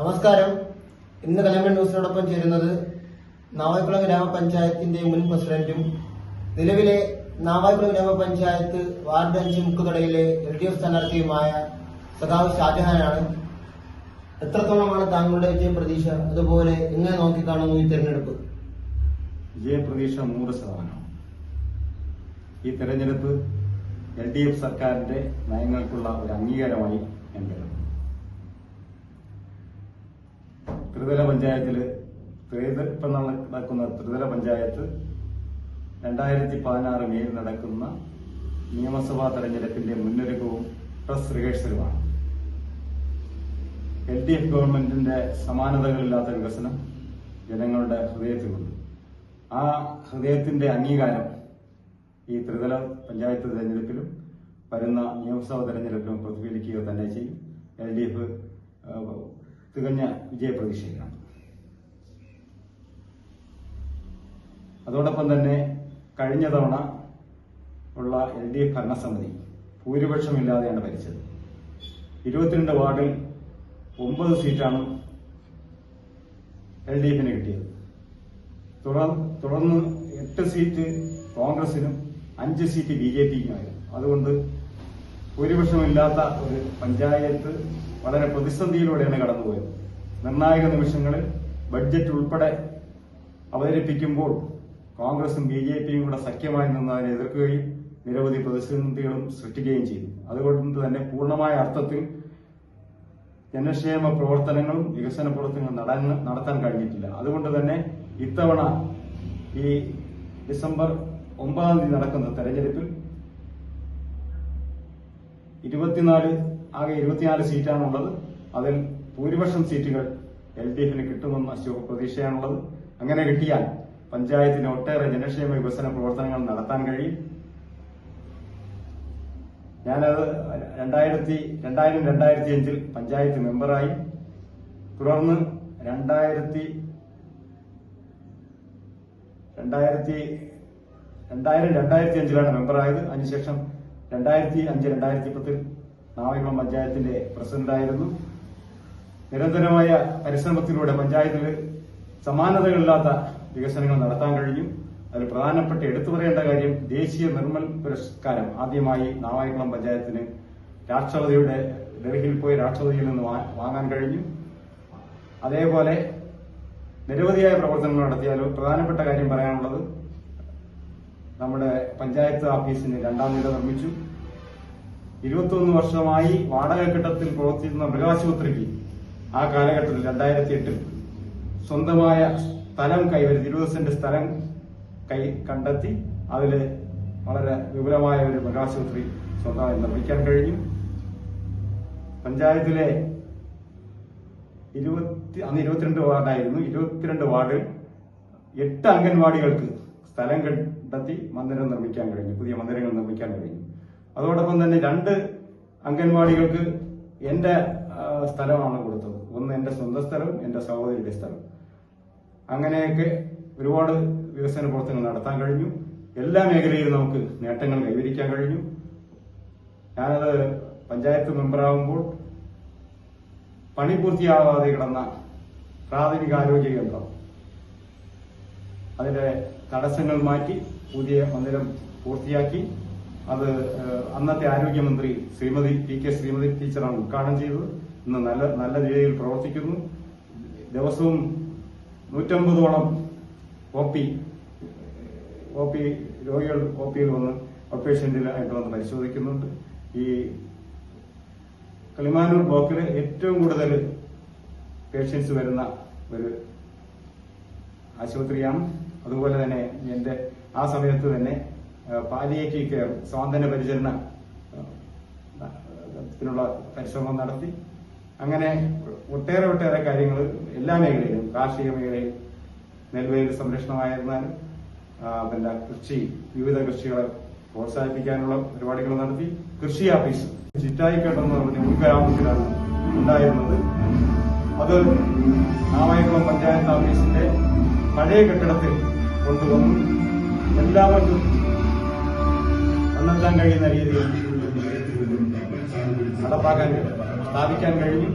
നമസ്കാരം. ഇന്ന് കലമ്പൻ ന്യൂസിനോടൊപ്പം ചേരുന്നത് നാവായിക്കുളം ഗ്രാമപഞ്ചായത്തിന്റെ മുൻ പ്രസിഡന്റും നിലവിലെ നാവായിക്കുളം ഗ്രാമപഞ്ചായത്ത് വാർഡ് അഞ്ച് മുക്കുതടയിലെ എൽ ഡി എഫ് സ്ഥാനാർത്ഥിയുമായ സഖാവ് ഷാജഹാനാണ്. എത്രത്തോളമാണ് താങ്കളുടെ വിജയ പ്രതീക്ഷ? അതുപോലെ എങ്ങനെ നോക്കിക്കാണുന്നു ഈ തെരഞ്ഞെടുപ്പ്. വിജയപ്രതീക്ഷ നൂറ് ശതമാനമാണ്. ഈ തെരഞ്ഞെടുപ്പ് എൽ ഡി എഫ് സർക്കാരിന്റെ നയങ്ങൾക്കുള്ള ഒരു അംഗീകാരമായി ഞാൻ കരുതുന്നു ത്രിതല പഞ്ചായത്തിൽ ത്രിത- ഇപ്പം നടക്കുന്ന ത്രിതല പഞ്ചായത്ത് രണ്ടായിരത്തി പതിനാറ് മേയിൽ നടക്കുന്ന നിയമസഭാ തെരഞ്ഞെടുപ്പിന്റെ മുന്നൊരുക്കവും പ്രസ് റിഹേഴ്സലുമാണ് എൽ ഡി എഫ് ഗവൺമെന്റിന്റെ സമാനതകളില്ലാത്ത വികസനം ജനങ്ങളുടെ ഹൃദയത്തിലുണ്ട്. ആ ഹൃദയത്തിന്റെ അംഗീകാരം ഈ ത്രിതല പഞ്ചായത്ത് തെരഞ്ഞെടുപ്പിലും വരുന്ന നിയമസഭാ തെരഞ്ഞെടുപ്പിലും പ്രതിഫലിക്കുക തന്നെ ചെയ്യും. എൽ ഡി എഫ് തികഞ്ഞ വിജയപ്രതീക്ഷയിലാണ് അതോടൊപ്പം തന്നെ കഴിഞ്ഞ തവണ ഉള്ള എൽ ഡി എഫ് ഭരണസമിതി ഭൂരിപക്ഷമില്ലാതെയാണ് ഭരിച്ചത്. ഇരുപത്തിരണ്ട് വാർഡിൽ ഒമ്പത് സീറ്റാണ് എൽ ഡി എഫിന് കിട്ടിയത് തുടർന്ന് എട്ട് സീറ്റ് കോൺഗ്രസിനും അഞ്ച് സീറ്റ് ബി ജെ പിക്കുമായിരുന്നു. അതുകൊണ്ട് ഭൂരിപക്ഷമില്ലാത്ത ഒരു പഞ്ചായത്ത് വളരെ പ്രതിസന്ധിയിലൂടെയാണ് കടന്നുപോയത്. നിർണായക നിമിഷങ്ങളിൽ ബഡ്ജറ്റ് ഉൾപ്പെടെ അവതരിപ്പിക്കുമ്പോൾ കോൺഗ്രസും ബി ജെ പിയും കൂടെ സഖ്യമായി നിന്ന് അതിനെ എതിർക്കുകയും നിരവധി പ്രതിസന്ധികളും സൃഷ്ടിക്കുകയും ചെയ്തു. അതുകൊണ്ട് തന്നെ പൂർണമായ അർത്ഥത്തിൽ ജനക്ഷേമ പ്രവർത്തനങ്ങളും വികസന പ്രവർത്തനങ്ങളും നടത്താൻ കഴിഞ്ഞിട്ടില്ല. അതുകൊണ്ട് തന്നെ ഇത്തവണ ഈ ഡിസംബർ ഒമ്പതാം തീയതി നടക്കുന്ന തെരഞ്ഞെടുപ്പിൽ ഇരുപത്തിനാല് ആകെ ഇരുപത്തിനാല് സീറ്റാണുള്ളത്. അതിൽ ഭൂരിപക്ഷം സീറ്റുകൾ എൽ ഡി എഫിന് കിട്ടുമെന്ന ശുഭപ്രതീക്ഷയാണുള്ളത് അങ്ങനെ കിട്ടിയാൽ പഞ്ചായത്തിന് ഒട്ടേറെ ജനക്ഷേമ വികസന പ്രവർത്തനങ്ങൾ നടത്താൻ കഴിയും. ഞാനത് രണ്ടായിരത്തി രണ്ടായിരം രണ്ടായിരത്തി അഞ്ചിൽ പഞ്ചായത്ത് മെമ്പറായി. തുടർന്ന് രണ്ടായിരത്തി രണ്ടായിരത്തി രണ്ടായിരം രണ്ടായിരത്തി അഞ്ചിലാണ് മെമ്പറായത്. അതിനുശേഷം രണ്ടായിരത്തി അഞ്ച് രണ്ടായിരത്തി പത്തിൽ നാവായിക്കുളം പഞ്ചായത്തിന്റെ പ്രസിഡന്റായിരുന്നു. നിരന്തരമായ പരിശ്രമത്തിലൂടെ പഞ്ചായത്തിൽ സമാനതകളില്ലാത്ത വികസനങ്ങൾ നടത്താൻ കഴിഞ്ഞു. അതിൽ പ്രധാനപ്പെട്ട എടുത്തു പറയേണ്ട കാര്യം ദേശീയ നിർമ്മൽ പുരസ്കാരം. ആദ്യമായി നാവായിക്കുളം പഞ്ചായത്തിന് രാഷ്ട്രപതിയുടെ ഡൽഹിയിൽ പോയി രാഷ്ട്രപതിയിൽ നിന്ന് വാങ്ങാൻ കഴിഞ്ഞു. അതേപോലെ നിരവധിയായ പ്രവർത്തനങ്ങൾ നടത്തിയാലും പ്രധാനപ്പെട്ട കാര്യം പറയാനുള്ളത് നമ്മുടെ പഞ്ചായത്ത് ഓഫീസിന് രണ്ടാം നില നിർമ്മിച്ചു. ഇരുപത്തൊന്ന് വർഷമായി വാടക കെട്ടത്തിൽ പ്രവർത്തിക്കുന്ന മൃഗാശുപത്രിക്ക് ആ കാലഘട്ടത്തിൽ രണ്ടായിരത്തി എട്ടിൽ സ്വന്തമായ സ്ഥലം കൈവരുത്തി ഇരുപത് സെന്റ് സ്ഥലം കൈ കണ്ടെത്തി അതിൽ വളരെ വിപുലമായ ഒരു മൃഗാശുപത്രി സ്വന്തമായി നിർമ്മിക്കാൻ കഴിഞ്ഞു. പഞ്ചായത്തിലെ ഇരുപത്തി അന്ന് ഇരുപത്തിരണ്ട് വാർഡായിരുന്നു. ഇരുപത്തിരണ്ട് വാർഡിൽ എട്ട് അംഗൻവാടികൾക്ക് സ്ഥലം കണ്ടെത്തി മന്ദിരം നിർമ്മിക്കാൻ കഴിഞ്ഞു. പുതിയ മന്ദിരങ്ങൾ നിർമ്മിക്കാൻ കഴിഞ്ഞു. അതോടൊപ്പം തന്നെ രണ്ട് അംഗൻവാടികൾക്ക് എന്റെ സ്ഥലമാണ് കൊടുത്തത്. ഒന്ന് എന്റെ സ്വന്തം സ്ഥലവും എന്റെ സഹോദരിയുടെ സ്ഥലം അങ്ങനെയൊക്കെ ഒരുപാട് വികസന പ്രവർത്തനങ്ങൾ നടത്താൻ കഴിഞ്ഞു. എല്ലാ മേഖലയിലും നമുക്ക് നേട്ടങ്ങൾ കൈവരിക്കാൻ കഴിഞ്ഞു. ഞാനത് പഞ്ചായത്ത് മെമ്പറാകുമ്പോൾ പണി പൂർത്തിയാവാതെ കിടന്ന പ്രാഥമിക ആരോഗ്യ കേന്ദ്രം. അതിന്റെ തടസ്സങ്ങൾ മാറ്റി പുതിയ മന്ദിരം പൂർത്തിയാക്കി. അത് അന്നത്തെ ആരോഗ്യമന്ത്രി ശ്രീമതി പി കെ ശ്രീമതി ടീച്ചറാണ് ഉദ്ഘാടനം ചെയ്തത്. ഇന്ന് നല്ല നല്ല രീതിയിൽ പ്രവർത്തിക്കുന്നു. ദിവസവും നൂറ്റമ്പതോളം ഒ പി ഒ പി രോഗികൾ ഒ പിയിൽ വന്ന് ഔട്ട് പേഷ്യന്റിലായിട്ട് വന്ന് പരിശോധിക്കുന്നുണ്ട്. ഈ കളിമാനൂർ ബ്ലോക്കിൽ ഏറ്റവും കൂടുതൽ പേഷ്യൻസ് വരുന്ന ഒരു ആശുപത്രിയാണ്. അതുപോലെ തന്നെ എന്റെ ആ സമയത്ത് തന്നെ പാലിയേറ്റീവ് കെയർ സ്വാതന്ത്ര്യ പരിചരണ ആ, ത്തിനുള്ള പരിശ്രമം നടത്തി. അങ്ങനെ ഒട്ടേറെ ഒട്ടേറെ കാര്യങ്ങൾ എല്ലാ മേഖലയിലും കാർഷിക മേഖലയിൽ നെൽവയൽ സംരക്ഷണമായിരുന്നാലും പിന്നെ കൃഷി വിവിധ കൃഷികളെ പ്രോത്സാഹിപ്പിക്കാനുള്ള പരിപാടികൾ നടത്തി. കൃഷി ഓഫീസ് ചിറ്റായിക്കട്ടെന്ന് പറഞ്ഞ ഉൾഗ്രാമത്തിലാണ് ഉണ്ടായിരുന്നത്. അത് നാമയക്കുളം പഞ്ചായത്ത് ഓഫീസിന്റെ പഴയ കെട്ടിടത്തിൽ കൊണ്ടുവന്നു. എല്ലാവർക്കും കൊണ്ടുവരാൻ കഴിയുന്ന രീതിയിൽ നടപ്പാക്കാൻ കഴിയും സ്ഥാപിക്കാൻ കഴിഞ്ഞു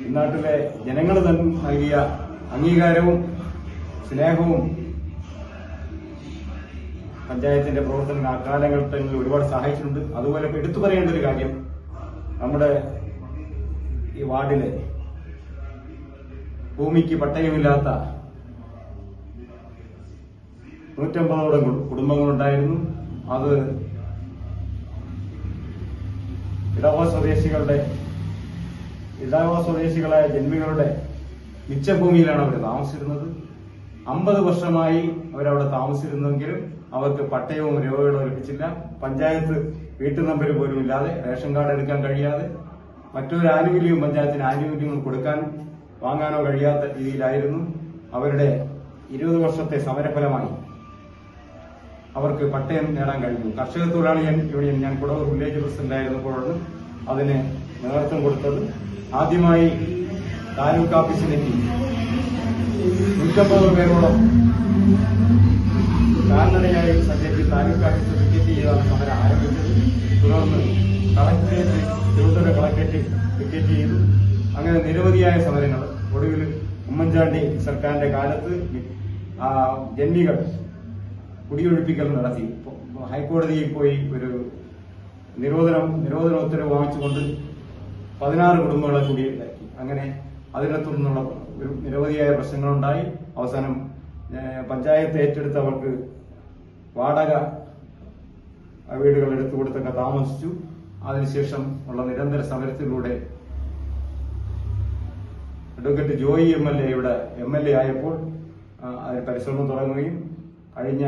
ഈ നാട്ടിലെ ജനങ്ങൾ തന്നെ നൽകിയ അംഗീകാരവും സ്നേഹവും പഞ്ചായത്തിന്റെ പ്രവർത്തനം കാലഘട്ടങ്ങളിൽ ഒരുപാട് സഹായിച്ചിട്ടുണ്ട്. അതുപോലെ എടുത്തു പറയേണ്ട ഒരു കാര്യം നമ്മുടെ ഈ വാർഡിലെ ഭൂമിക്ക് പട്ടയമില്ലാത്ത നൂറ്റമ്പതോളം കുടുംബങ്ങളുണ്ടായിരുന്നു. അത് ഇടവ സ്വദേശികളുടെ ഇടവ സ്വദേശികളായ ജന്മികളുടെ മിച്ചഭൂമിയിലാണ് അവർ താമസിച്ചിരുന്നത്. അമ്പത് വർഷമായി അവരവിടെ താമസിച്ചിരുന്നെങ്കിലും അവർക്ക് പട്ടയവും രേഖകളും ലഭിച്ചില്ല. പഞ്ചായത്ത് വീട്ടു നമ്പർ പോലും ഇല്ലാതെ റേഷൻ കാർഡ് എടുക്കാൻ കഴിയാതെ മറ്റൊരു ആനുകൂല്യവും പഞ്ചായത്തിന് ആനുകൂല്യങ്ങൾ കൊടുക്കാൻ വാങ്ങാനോ കഴിയാത്ത രീതിയിലായിരുന്നു. അവരുടെ ഇരുപത് വർഷത്തെ സമരഫലമായി അവർക്ക് പട്ടയം നേടാൻ കഴിഞ്ഞു. കർഷക തൊഴിലാളി യൂണിയൻ ഞാൻ കുടവൂർ വില്ലേജ് പ്രസിഡന്റ് ആയിരുന്നപ്പോഴാണ് അതിന് നേതൃത്വം കൊടുത്തത് ആദ്യമായി താലൂക്ക് ഓഫീസിലേക്ക് നൂറ്റമ്പത് പേരോളം കാൽനടയായി സഞ്ചരിച്ച് താലൂക്ക് ഓഫീസ് വിക്കറ്റ് ചെയ്താണ് സമരം ആരംഭിച്ചത്. തുടർന്ന് കളക്ടറേറ്റ് തിരുവനന്തപുരം കളക്ടറേറ്റ് വിക്കറ്റ് ചെയ്തു. അങ്ങനെ നിരവധിയായ സമരങ്ങൾ. ഒടുവിൽ ഉമ്മൻചാണ്ടി സർക്കാരിന്റെ കാലത്ത് ജന്മികൾ കുടിയൊഴിപ്പിക്കൽ നടത്തി ഹൈക്കോടതിയിൽ പോയി ഒരു നിരോധനം നിരോധന ഉത്തരവ് വാങ്ങിച്ചുകൊണ്ട് പതിനാറ് കുടുംബങ്ങളെ കുടിയിലാക്കി. അങ്ങനെ അതിനെ തുടർന്നുള്ള ഒരു നിരവധിയായ പ്രശ്നങ്ങളുണ്ടായി. അവസാനം പഞ്ചായത്ത് പഞ്ചായത്ത് ഏറ്റെടുത്തവർക്ക് വാടക വീടുകൾ എടുത്തു കൊടുത്തൊക്കെ താമസിച്ചു. അതിനുശേഷം ഉള്ള നിരന്തര സമരത്തിലൂടെ advocate Joy M L A ഇവിടെ എം എൽ എ ആയപ്പോൾ അതിന് പരിശ്രമം തുടങ്ങുകയും കഴിഞ്ഞ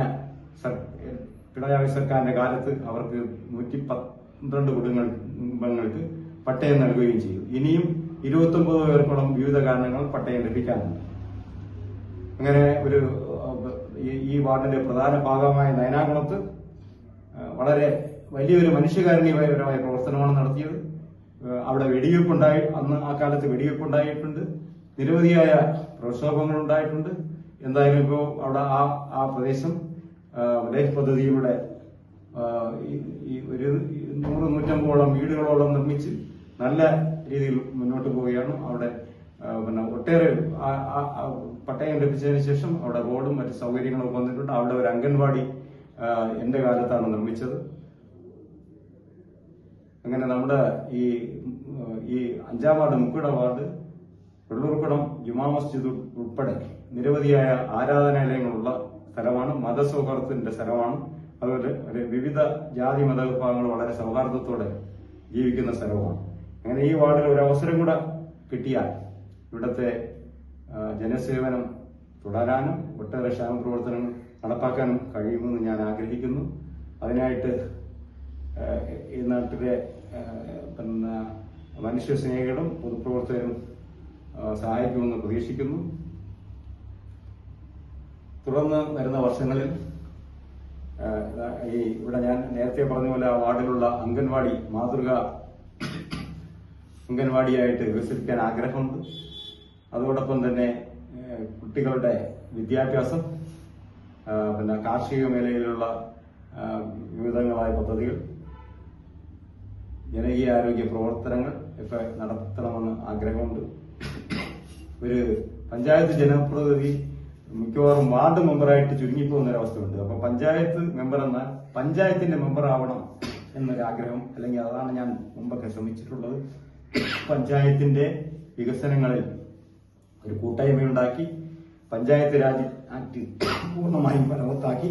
പിണറായി സർക്കാരിന്റെ കാലത്ത് അവർക്ക് നൂറ്റി പന്ത്രണ്ട് കുടുംബങ്ങൾ കുടുംബങ്ങൾക്ക് പട്ടയം നൽകുകയും ചെയ്യും ഇനിയും ഇരുപത്തി ഒമ്പത് പേർക്കോളം വിവിധ കാരണങ്ങൾ പട്ടയം ലഭിക്കാനുണ്ട്. അങ്ങനെ ഒരു ഈ- വാർഡിന്റെ പ്രധാന ഭാഗമായ നയനാകുളത്ത് വളരെ വലിയൊരു മനുഷ്യകാരുണ്യപരമായ പ്രവർത്തനമാണ് നടത്തിയത്. അവിടെ വെടിവെപ്പുണ്ടായി അന്ന് ആ കാലത്ത് വെടിവെപ്പുണ്ടായിട്ടുണ്ട്. നിരവധിയായ പ്രക്ഷോഭങ്ങൾ ഉണ്ടായിട്ടുണ്ട് എന്തായാലും ഇപ്പോൾ അവിടെ ആ ആ പ്രദേശം ലൈഫ് പദ്ധതിയുടെ ഈ- ഒരു നൂറ് നൂറ്റമ്പതോളം വീടുകളോളം നിർമ്മിച്ച് നല്ല രീതിയിൽ മുന്നോട്ട് പോവുകയാണ്. അവിടെ പിന്നെ ഒട്ടേറെ പട്ടയം ലഭിച്ചതിന് ശേഷം അവിടെ റോഡും മറ്റു സൗകര്യങ്ങളും വന്നിട്ടുണ്ട്. അവിടെ ഒരു അംഗൻവാടി എന്റെ കാലത്താണ് നിർമ്മിച്ചത്. അങ്ങനെ നമ്മുടെ ഈ ഈ അഞ്ചാം വാർഡ് മുക്കുട വാർഡ് വെള്ളൂർക്കുടം ജുമാ മസ്ജിദ് ഉൾപ്പെടെ നിരവധിയായ ആരാധനാലയങ്ങളുള്ള സ്ഥലമാണ് മതസൗഹാർദ്ദത്തിന്റെ സ്ഥലമാണ്. അതുപോലെ ഒരു വിവിധ ജാതി മത വിഭാഗങ്ങൾ വളരെ സൗഹാർദ്ദത്തോടെ ജീവിക്കുന്ന സ്ഥലവുമാണ്. അങ്ങനെ ഈ വാർഡിൽ ഒരു അവസരം കൂടെ കിട്ടിയാൽ ഇവിടുത്തെ ജനസേവനം തുടരാനും ഒട്ടേറെ ക്ഷേമ പ്രവർത്തനങ്ങൾ നടപ്പാക്കാനും കഴിയുമെന്ന് ഞാൻ ആഗ്രഹിക്കുന്നു. അതിനായിട്ട് ഈ നാട്ടിലെ പിന്നെ മനുഷ്യ സ്നേഹികളും പൊതുപ്രവർത്തകരും സഹായിക്കുമെന്ന് പ്രതീക്ഷിക്കുന്നു. തുടർന്ന് വരുന്ന വർഷങ്ങളിൽ ഈ ഇവിടെ ഞാൻ നേരത്തെ പറഞ്ഞ പോലെ ആ വാർഡിലുള്ള അംഗൻവാടി മാതൃക അംഗൻവാടിയായിട്ട് വികസിപ്പിക്കാൻ ആഗ്രഹമുണ്ട്. അതോടൊപ്പം തന്നെ കുട്ടികളുടെ വിദ്യാഭ്യാസം പിന്നെ കാർഷിക മേഖലയിലുള്ള വിവിധങ്ങളായ പദ്ധതികൾ ജനകീയ ആരോഗ്യ പ്രവർത്തനങ്ങൾ ഒക്കെ നടത്തണമെന്ന് ആഗ്രഹമുണ്ട്. ഒരു പഞ്ചായത്ത് ജനപ്രതിനിധി മിക്കവാറും വാർഡ് മെമ്പറായിട്ട് ചുരുങ്ങിപ്പോകുന്ന ഒരവസ്ഥയുണ്ട് അപ്പൊ പഞ്ചായത്ത് മെമ്പർ എന്നാൽ പഞ്ചായത്തിന്റെ മെമ്പർ ആവണം എന്നൊരാഗ്രഹം അല്ലെങ്കിൽ അതാണ് ഞാൻ മുമ്പൊക്കെ ശ്രമിച്ചിട്ടുള്ളത്. പഞ്ചായത്തിന്റെ വികസനങ്ങളിൽ ഒരു കൂട്ടായ്മയുണ്ടാക്കി പഞ്ചായത്ത് രാജ് ആക്ട് പൂർണമായും ഫലവത്താക്കി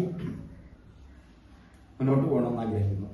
മുന്നോട്ട് പോകണമെന്ന് ആഗ്രഹിക്കുന്നു